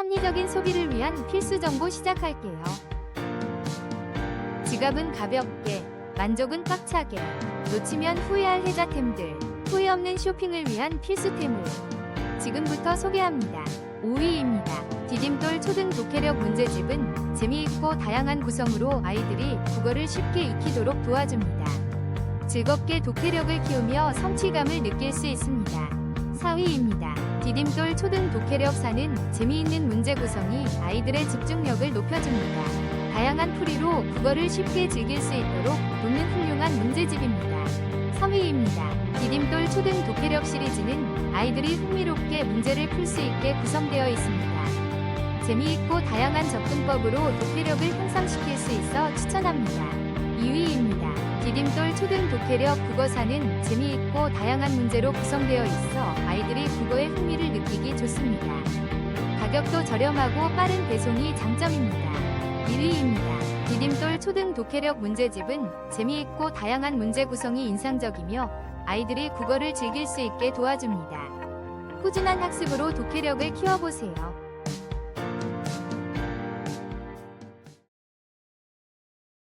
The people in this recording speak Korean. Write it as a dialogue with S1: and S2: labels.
S1: 합리적인 소비를 위한 필수 정보 시작할게요. 지갑은 가볍게, 만족은 꽉차게, 놓치면 후회할 혜자템들, 후회 없는 쇼핑을 위한 필수템을 지금부터 소개합니다. 5위입니다. 디딤돌 초등 독해력 문제집은 재미있고 다양한 구성으로 아이들이 국어를 쉽게 익히도록 도와줍니다. 즐겁게 독해력을 키우며 성취감을 느낄 수 있습니다. 4위입니다. 디딤돌 초등 독해력 사는 재미있는 문제 구성이 아이들의 집중력을 높여줍니다. 다양한 풀이로 국어를 쉽게 즐길 수 있도록 돕는 훌륭한 문제집입니다. 3위입니다. 디딤돌 초등 독해력 시리즈는 아이들이 흥미롭게 문제를 풀 수 있게 구성되어 있습니다. 재미있고 다양한 접근법으로 독해력을 향상시킬 수 있어 추천합니다. 2위입니다. 디딤돌 초등 독해력 국어사는 재미있고 다양한 문제로 구성되어 있어 아이들이 흥미를 느끼기 좋습니다. 가격도 저렴하고 빠른 배송이 장점입니다. 1위입니다. 디딤돌 초등 독해력 문제집은 재미있고 다양한 문제 구성이 인상적이며 아이들이 국어를 즐길 수 있게 도와줍니다. 꾸준한 학습으로 독해력을 키워보세요.